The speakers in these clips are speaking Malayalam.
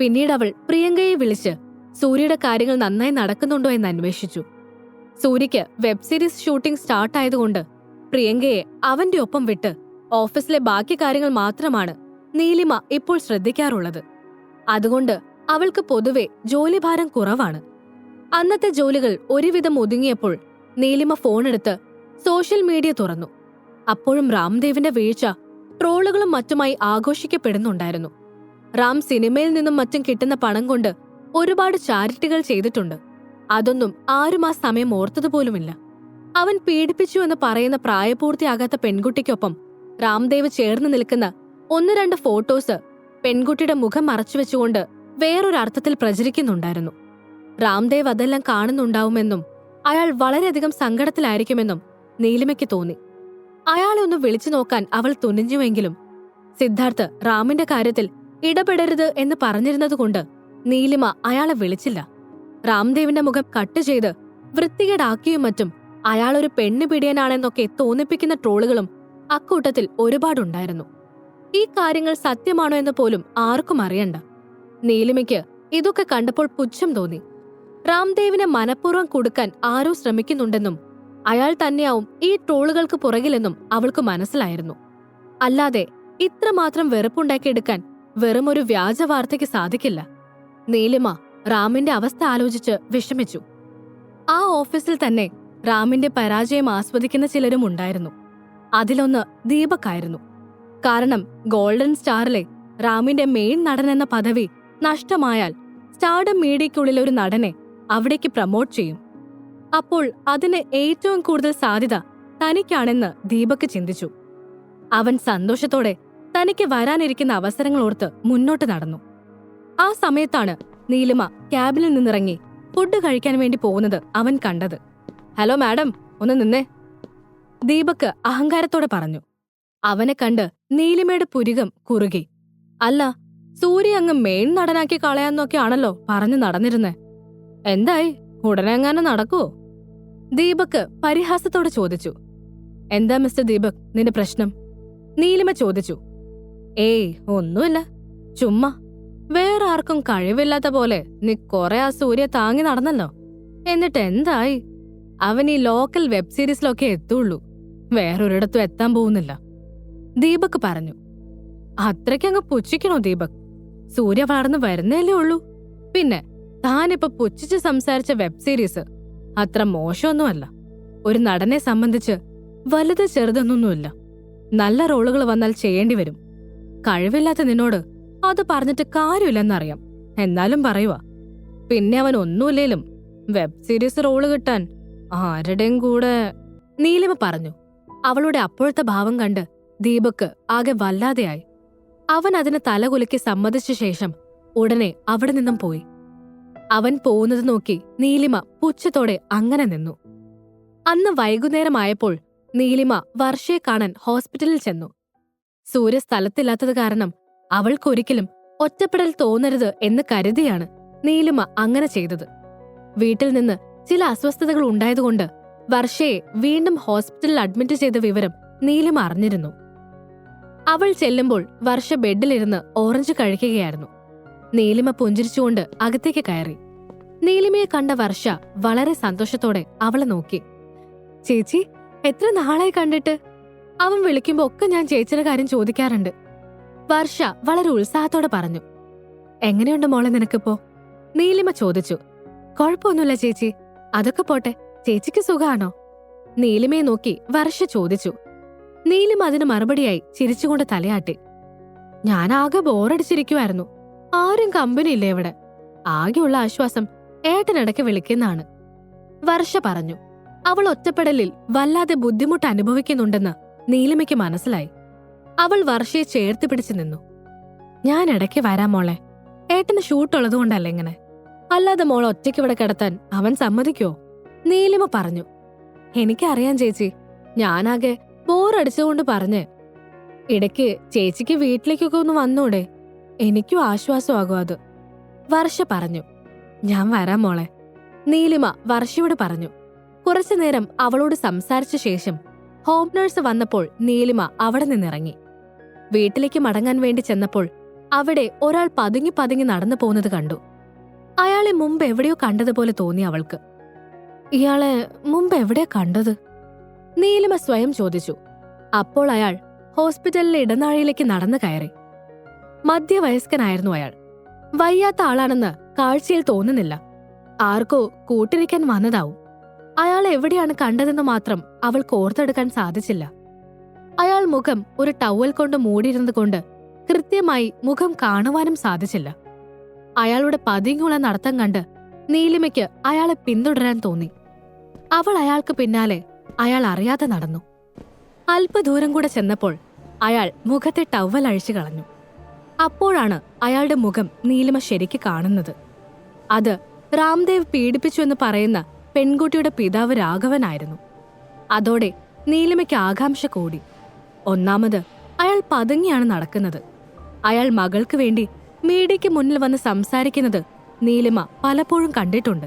പിന്നീട് അവൾ പ്രിയങ്കയെ വിളിച്ച് സൂര്യയുടെ കാര്യങ്ങൾ നന്നായി നടക്കുന്നുണ്ടോ എന്ന് അന്വേഷിച്ചു. സൂര്യയ്ക്ക് വെബ് സീരീസ് ഷൂട്ടിംഗ് സ്റ്റാർട്ട് ആയതുകൊണ്ട് പ്രിയങ്കയെ അവന്റെ ഒപ്പം വിട്ട് ഓഫീസിലെ ബാക്കി കാര്യങ്ങൾ മാത്രമാണ് നീലിമ ഇപ്പോൾ ശ്രദ്ധിക്കാറുള്ളത്. അതുകൊണ്ട് അവൾക്ക് പൊതുവെ ജോലിഭാരം കുറവാണ്. അന്നത്തെ ജോലികൾ ഒരുവിധം ഒതുങ്ങിയപ്പോൾ നീലിമ ഫോണെടുത്ത് സോഷ്യൽ മീഡിയ തുറന്നു. അപ്പോഴും രാംദേവിന്റെ വീഴ്ച ട്രോളുകളും മറ്റുമായി ആഘോഷിക്കപ്പെടുന്നുണ്ടായിരുന്നു. റാം സിനിമയിൽ നിന്നും മറ്റും കിട്ടുന്ന പണം കൊണ്ട് ഒരുപാട് ചാരിറ്റികൾ ചെയ്തിട്ടുണ്ട്. അതൊന്നും ആരും ആ സമയം ഓർത്തതുപോലുമില്ല. അവൻ പീഡിപ്പിച്ചു എന്ന് പറയുന്ന പ്രായപൂർത്തിയാകാത്ത പെൺകുട്ടിക്കൊപ്പം രാംദേവ് ചേർന്ന് നിൽക്കുന്ന ഒന്ന് രണ്ട് ഫോട്ടോസ് പെൺകുട്ടിയുടെ മുഖം മറച്ചു മറച്ചുവെച്ചുകൊണ്ട് വേറൊരർത്ഥത്തിൽ പ്രചരിക്കുന്നുണ്ടായിരുന്നു. രാംദേവ് അതെല്ലാം കാണുന്നുണ്ടാവുമെന്നും അയാൾ വളരെയധികം സങ്കടത്തിലായിരിക്കുമെന്നും നീലിമയ്ക്ക് തോന്നി. അയാളെ ഒന്ന് വിളിച്ചു നോക്കാൻ അവൾ തുനിഞ്ഞുവെങ്കിലും സിദ്ധാർത്ഥ് റാമിന്റെ കാര്യത്തിൽ ഇടപെടരുത് എന്ന് പറഞ്ഞിരുന്നതുകൊണ്ട് നീലിമ അയാളെ വിളിച്ചില്ല. രാംദേവിന്റെ മുഖം കട്ട് ചെയ്ത് വൃത്തികേടാക്കിയും മറ്റും അയാളൊരു പെണ്ണ് പിടിയനാണെന്നൊക്കെ തോന്നിപ്പിക്കുന്ന ട്രോളുകളും അക്കൂട്ടത്തിൽ ഒരുപാടുണ്ടായിരുന്നു. ഈ കാര്യങ്ങൾ സത്യമാണോ എന്ന് പോലും ആർക്കും അറിയണ്ട. നീലിമയ്ക്ക് ഇതൊക്കെ കണ്ടപ്പോൾ പുച്ഛം തോന്നി. രാംദേവിനെ മനഃപൂർവം കൊടുക്കാൻ ആരോ ശ്രമിക്കുന്നുണ്ടെന്നും അയാൾ തന്നെയാവും ഈ ട്രോളുകൾക്ക് പുറകിലെന്നും അവൾക്ക് മനസ്സിലായിരുന്നു. അല്ലാതെ ഇത്രമാത്രം വെറുപ്പുണ്ടാക്കിയെടുക്കാൻ വെറുമൊരു വ്യാജ വാർത്തയ്ക്ക് സാധിക്കില്ല. നീലിമ റാമിന്റെ അവസ്ഥ ആലോചിച്ച് വിഷമിച്ചു. ആ ഓഫീസിൽ തന്നെ റാമിന്റെ പരാജയം ആസ്വദിക്കുന്ന ചിലരും ഉണ്ടായിരുന്നു. അതിലൊന്ന് ദീപക്കായിരുന്നു. കാരണം ഗോൾഡൻ സ്റ്റാറിലെ റാമിന്റെ മെയിൻ നടൻ എന്ന പദവി നഷ്ടമായാൽ സ്റ്റാർഡം മീഡിയയ്ക്കുള്ളിൽ ഒരു നടനെ അവിടേക്ക് പ്രമോട്ട് ചെയ്യും. അപ്പോൾ അതിന് ഏറ്റവും കൂടുതൽ സാധ്യത തനിക്കാണെന്ന് ദീപക് ചിന്തിച്ചു. അവൻ സന്തോഷത്തോടെ തനിക്ക് വരാനിരിക്കുന്ന അവസരങ്ങൾ ഓർത്ത് മുന്നോട്ട് നടന്നു. ആ സമയത്താണ് നീലിമ ക്യാബിനിൽ നിന്നിറങ്ങി ഫുഡ് കഴിക്കാൻ വേണ്ടി പോകുന്നത് അവൻ കണ്ടത്. ഹലോ മാഡം ഒന്ന് നിന്നേ. ദീപക് അഹങ്കാരത്തോടെ പറഞ്ഞു. അവനെ കണ്ട് നീലിമയുടെ പുരികം കുറുകി. അല്ല സൂര്യ അങ്ങ് മെയിൻ നടനാക്കി കളയാന്നൊക്കെയാണല്ലോ പറഞ്ഞു നടന്നിരുന്നേ. എന്തായി? ഉടനെ എങ്ങാനും നടക്കുവോ? ദീപക് പരിഹാസത്തോടെ ചോദിച്ചു. എന്താ മിസ്റ്റർ ദീപക് നിന്റെ പ്രശ്നം? നീലിമ ചോദിച്ചു. ഏയ് ഒന്നുമില്ല. ചുമ്മാ. വേറെ ആർക്കും കഴിവില്ലാത്ത പോലെ നീ കുറെ ആ സൂര്യ താങ്ങി നടന്നല്ലോ. എന്നിട്ട് എന്തായി? അവൻ ഈ ലോക്കൽ വെബ് സീരീസിലൊക്കെ എത്തുള്ളൂ. വേറൊരിടത്തും എത്താൻ പോകുന്നില്ല. ദീപക് പറഞ്ഞു. അത്രയ്ക്കങ്ങ് പുച്ഛിക്കണോ ദീപക്? സൂര്യ വളർന്നു വരുന്നേലേ ഉള്ളൂ. പിന്നെ താനിപ്പോ പുച്ഛിച്ച് സംസാരിച്ച വെബ് സീരീസ് അത്ര മോശമൊന്നുമല്ല. ഒരു നടനെ സംബന്ധിച്ച് വലുത് ചെറുതൊന്നുമില്ല നല്ല റോളുകൾ വന്നാൽ ചെയ്യേണ്ടി വരും. കഴിവില്ലാത്ത നിന്നോട് അത് പറഞ്ഞിട്ട് കാര്യമില്ലെന്നറിയാം. എന്നാലും പറയുക പിന്നെ അവൻ ഒന്നുമില്ലേലും വെബ് സീരീസ് റോൾ കിട്ടാൻ ആരുടെയും കൂടെ നീലിമ പറഞ്ഞു. അവളുടെ അപ്പോഴത്തെ ഭാവം കണ്ട് ദീപക്ക് ആകെ വല്ലാതെയായി. അവൻ അതിന് തലകുലുക്കി സമ്മതിച്ച ശേഷം ഉടനെ അവിടെ നിന്നും പോയി. അവൻ പോകുന്നത് നോക്കി നീലിമ പുച്ഛത്തോടെ അങ്ങനെ നിന്നു. അന്ന് വൈകുന്നേരമായപ്പോൾ നീലിമ വർഷയെ കാണാൻ ഹോസ്പിറ്റലിൽ ചെന്നു. സൂര്യ സ്ഥലത്തില്ലാത്തത് കാരണം അവൾക്കൊരിക്കലും ഒറ്റപ്പെടൽ തോന്നരുത് എന്ന് കരുതിയാണ് നീലിമ അങ്ങനെ ചെയ്തത്. വീട്ടിൽ നിന്ന് ചില അസ്വസ്ഥതകൾ ഉണ്ടായതുകൊണ്ട് വർഷയെ വീണ്ടും ഹോസ്പിറ്റലിൽ അഡ്മിറ്റ് ചെയ്ത വിവരം നീലിമ അറിഞ്ഞിരുന്നു. അവൾ ചെല്ലുമ്പോൾ വർഷ ബെഡിലിരുന്ന് ഓറഞ്ച് കഴിക്കുകയായിരുന്നു നീലിമ പുഞ്ചിരിച്ചുകൊണ്ട് അകത്തേക്ക് കയറി. നീലിമയെ കണ്ട വർഷ വളരെ സന്തോഷത്തോടെ അവളെ നോക്കി. ചേച്ചി എത്ര നാളായി കണ്ടിട്ട്? അവൻ വിളിക്കുമ്പോ ഒക്കെ ഞാൻ ചേച്ചിയുടെ കാര്യം ചോദിക്കാറുണ്ട്. വർഷ വളരെ ഉത്സാഹത്തോടെ പറഞ്ഞു. എങ്ങനെയുണ്ട് മോളെ നിനക്കിപ്പോ? നീലിമ ചോദിച്ചു. കുഴപ്പമൊന്നുമില്ല ചേച്ചി. അതൊക്കെ പോട്ടെ. ചേച്ചിക്ക് സുഖാണോ? നീലിമയെ നോക്കി വർഷ ചോദിച്ചു. നീലിമ അതിന് മറുപടിയായി ചിരിച്ചുകൊണ്ട് തലയാട്ടി. ഞാൻ ആകെ ബോറടിച്ചിരിക്കുമായിരുന്നു ആരും കമ്പനി ഇല്ല ഇവിടെ? ആകെയുള്ള ആശ്വാസം ഏട്ടനിടയ്ക്ക് വിളിക്കുന്നതാണ് വർഷ പറഞ്ഞു. അവൾ ഒറ്റപ്പെടലിൽ വല്ലാതെ ബുദ്ധിമുട്ട് അനുഭവിക്കുന്നുണ്ടെന്ന് നീലിമയ്ക്ക് മനസ്സിലായി. അവൾ വർഷയെ ചേർത്ത് പിടിച്ചു നിന്നു. ഞാൻ ഇടയ്ക്ക് വരാം മോളെ. ഏട്ടന് ഷൂട്ടുള്ളതുകൊണ്ടല്ല ഇങ്ങനെ? അല്ലാതെ മോൾ ഒറ്റയ്ക്ക് ഇവിടെ കിടത്താൻ അവൻ സമ്മതിക്കോ? നീലിമ പറഞ്ഞു. എനിക്കറിയാം ചേച്ചി. ഞാനാകെ ബോറടിച്ചുകൊണ്ട് പറഞ്ഞ്. ഇടയ്ക്ക് ചേച്ചിക്ക് വീട്ടിലേക്കൊക്കെ ഒന്ന് വന്നൂടെ. എനിക്കും ആശ്വാസമാകും അത്. വർഷ പറഞ്ഞു. ഞാൻ വരാം മോളെ. നീലിമ വർഷയോട് പറഞ്ഞു. കുറച്ചു നേരം അവളോട് സംസാരിച്ച ശേഷം ഹോം നഴ്സ് വന്നപ്പോൾ നീലിമ അവിടെ നിന്നിറങ്ങി. വീട്ടിലേക്ക് മടങ്ങാൻ വേണ്ടി ചെന്നപ്പോൾ അവിടെ ഒരാൾ പതുങ്ങി പതുങ്ങി നടന്നു പോകുന്നത് കണ്ടു. അയാളെ മുമ്പ് എവിടെയോ കണ്ടതുപോലെ തോന്നി അവൾക്ക്. ഇയാളെ മുമ്പ് എവിടെയാ കണ്ടത്? നീലിമ സ്വയം ചോദിച്ചു. അപ്പോൾ അയാൾ ഹോസ്പിറ്റലിലെ ഇടനാഴിയിലേക്ക് നടന്നു കയറി. മധ്യവയസ്കനായിരുന്നു അയാൾ. വയ്യാത്ത ആളാണെന്ന് കാഴ്ചയിൽ തോന്നുന്നില്ല. ആർക്കോ കൂട്ടിരിക്കാൻ വന്നതാവും. അയാൾ എവിടെയാണ് കണ്ടതെന്ന് മാത്രം അവൾക്ക് ഓർത്തെടുക്കാൻ സാധിച്ചില്ല. അയാൾ മുഖം ഒരു ടവൽ കൊണ്ട് മൂടിയിരുന്നത് കൊണ്ട് കൃത്യമായി മുഖം കാണുവാനും സാധിച്ചില്ല. അയാളുടെ പതിങ്ങുള്ള നടത്തം കണ്ട് നീലിമയ്ക്ക് അയാളെ പിന്തുടരാൻ തോന്നി. അവൾ അയാൾക്ക് പിന്നാലെ അയാൾ അറിയാതെ നടന്നു. അല്പദൂരം കൂടെ ചെന്നപ്പോൾ അയാൾ മുഖത്തെ ടവൽ അഴിച്ചു കളഞ്ഞു. അപ്പോഴാണ് അയാളുടെ മുഖം നീലിമ ശരിക്ക് കാണുന്നത്. അത് രാംദേവ് പീഡിപ്പിച്ചു എന്ന് പറയുന്ന പെൺകുട്ടിയുടെ പിതാവ് രാഘവനായിരുന്നു. അതോടെ നീലിമയ്ക്ക് ആകാംക്ഷ കൂടി. ഒന്നാമത് അയാൾ പതുങ്ങിയാണ് നടക്കുന്നത്. അയാൾ മകൾക്ക് വേണ്ടി മീഡിയയ്ക്ക് മുന്നിൽ വന്ന് സംസാരിക്കുന്നത് നീലിമ പലപ്പോഴും കണ്ടിട്ടുണ്ട്.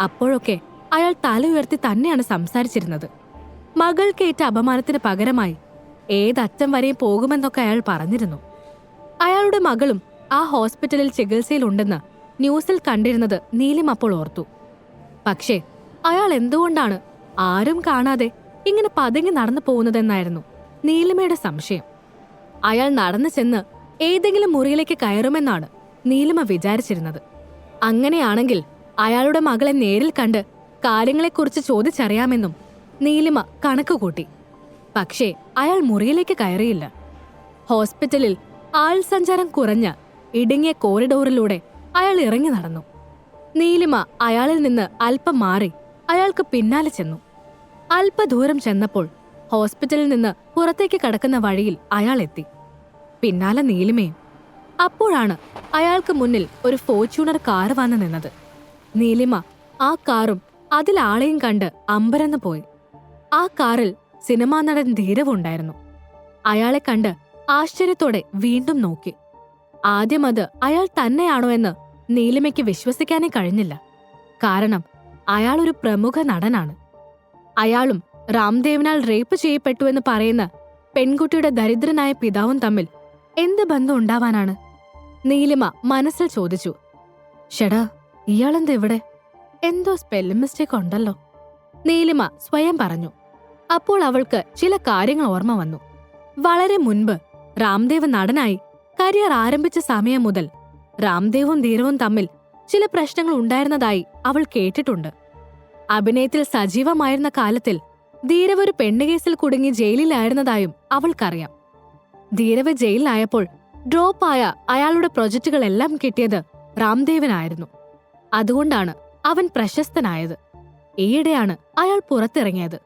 അപ്പോഴൊക്കെ അയാൾ തല ഉയർത്തി തന്നെയാണ് സംസാരിച്ചിരുന്നത്. മകൾക്കേറ്റ അപമാനത്തിന് പകരമായി ഏതറ്റം വരെയും പോകുമെന്നൊക്കെ അയാൾ പറഞ്ഞിരുന്നു. അയാളുടെ മകളും ആ ഹോസ്പിറ്റലിൽ ചികിത്സയിലുണ്ടെന്ന് ന്യൂസിൽ കണ്ടിരുന്നത് നീലിം അപ്പോൾ ഓർത്തു. പക്ഷേ അയാൾ എന്തുകൊണ്ടാണ് ആരും കാണാതെ ഇങ്ങനെ പതുങ്ങി നടന്നു പോകുന്നതെന്നായിരുന്നു നീലിമയുടെ സംശയം. അയാൾ നടന്നു ചെന്ന് ഏതെങ്കിലും മുറിയിലേക്ക് കയറുമെന്നാണ് നീലിമ വിചാരിച്ചിരുന്നത്. അങ്ങനെയാണെങ്കിൽ അയാളുടെ മകളെ നേരിൽ കണ്ട് കാര്യങ്ങളെക്കുറിച്ച് ചോദിച്ചറിയാമെന്നും നീലിമ കണക്കുകൂട്ടി. പക്ഷേ അയാൾ മുറിയിലേക്ക് കയറിയില്ല. ഹോസ്പിറ്റലിൽ ആൾ സഞ്ചാരം കുറഞ്ഞ ഇടുങ്ങിയ കോറിഡോറിലൂടെ അയാൾ ഇറങ്ങി നടന്നു. നീലിമ അയാളിൽ നിന്ന് അല്പം മാറി അയാൾക്ക് പിന്നാലെ ചെന്നു. അല്പദൂരം ചെന്നപ്പോൾ ഹോസ്പിറ്റലിൽ നിന്ന് പുറത്തേക്ക് കടക്കുന്ന വഴിയിൽ അയാൾ എത്തി. പിന്നാലെ നീലിമയും അപ്പോഴാണ് അയാൾക്ക് മുന്നിൽ ഒരു ഫോർച്യൂണർ കാർ വന്നു നിന്നത്. നീലിമ ആ കാറും അതിലാളെയും കണ്ട് അമ്പരന്ന് പോയി. ആ കാറിൽ സിനിമാ നടൻ ധീരവുണ്ടായിരുന്നു അയാളെ കണ്ട് ആശ്ചര്യത്തോടെ വീണ്ടും നോക്കി. ആദ്യം അത് അയാൾ തന്നെയാണോ എന്ന് നീലിമയ്ക്ക് വിശ്വസിക്കാനേ കഴിഞ്ഞില്ല. കാരണം അയാൾ ഒരു പ്രമുഖ നടനാണ്. അയാളും രാംദേവിനാൽ റേപ്പ് ചെയ്യപ്പെട്ടു എന്ന് പറയുന്ന പെൺകുട്ടിയുടെ ദരിദ്രനായ പിതാവും തമ്മിൽ എന്ത് ബന്ധം ഉണ്ടാവാനാണ്? നീലിമ മനസ്സിൽ ചോദിച്ചു. ഷെടാ ഇയാളെന്ത് ഇവിടെ? എന്തോ സ്പെല്ലിംഗ് മിസ്റ്റേക്ക് ഉണ്ടല്ലോ. നീലിമ സ്വയം പറഞ്ഞു. അപ്പോൾ അവൾക്ക് ചില കാര്യങ്ങൾ ഓർമ്മ വന്നു. വളരെ മുൻപ് രാംദേവ് നടനായി കരിയർ ആരംഭിച്ച സമയം മുതൽ രാംദേവും ധീരവും തമ്മിൽ ചില പ്രശ്നങ്ങൾ ഉണ്ടായിരുന്നതായി അവൾ കേട്ടിട്ടുണ്ട്. അഭിനയത്തിൽ സജീവമായിരുന്ന കാലത്തിൽ ധീരവ് ഒരു പെണ്ണുകേസിൽ കുടുങ്ങി ജയിലിലായിരുന്നതായും അവൾക്കറിയാം. ധീരവ് ജയിലിലായപ്പോൾ ആയ അയാളുടെ പ്രൊജക്റ്റുകളെല്ലാം കിട്ടിയത് രാംദേവനായിരുന്നു. അതുകൊണ്ടാണ് അവൻ പ്രശസ്തനായത്. ഈയിടെയാണ് അയാൾ പുറത്തിറങ്ങിയത്.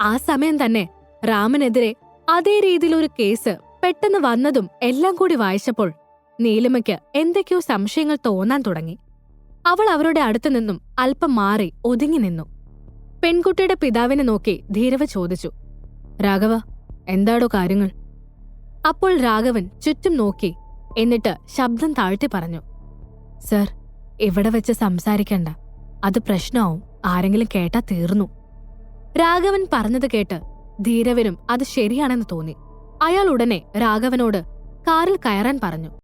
ആ സമയം തന്നെ രാമനെതിരെ അതേ രീതിയിൽ ഒരു കേസ് പെട്ടെന്ന് വന്നതും എല്ലാം കൂടി വായിച്ചപ്പോൾ നീലിമയ്ക്ക് എന്തൊക്കെയോ സംശയങ്ങൾ തോന്നാൻ തുടങ്ങി. അവൾ അവരുടെ അടുത്തു നിന്നും അല്പം മാറി ഒതുങ്ങി നിന്നു. പെൺകുട്ടിയുടെ പിതാവിനെ നോക്കി ധീരവ ചോദിച്ചു രാഘവ എന്താടോ കാര്യങ്ങൾ? അപ്പോൾ രാഘവൻ ചുറ്റും നോക്കി എന്നിട്ട് ശബ്ദം താഴ്ത്തി പറഞ്ഞു സർ ഇവിടെ വെച്ച് സംസാരിക്കണ്ട. അത് പ്രശ്നമാവും. ആരെങ്കിലും കേട്ടാ തീർന്നു. രാഘവൻ പറഞ്ഞത് കേട്ട് ധീരവനും അത് ശരിയാണെന്ന് തോന്നി. അയാൾ ഉടനെ രാഘവനോട് കാറിൽ കയറാൻ പറഞ്ഞു.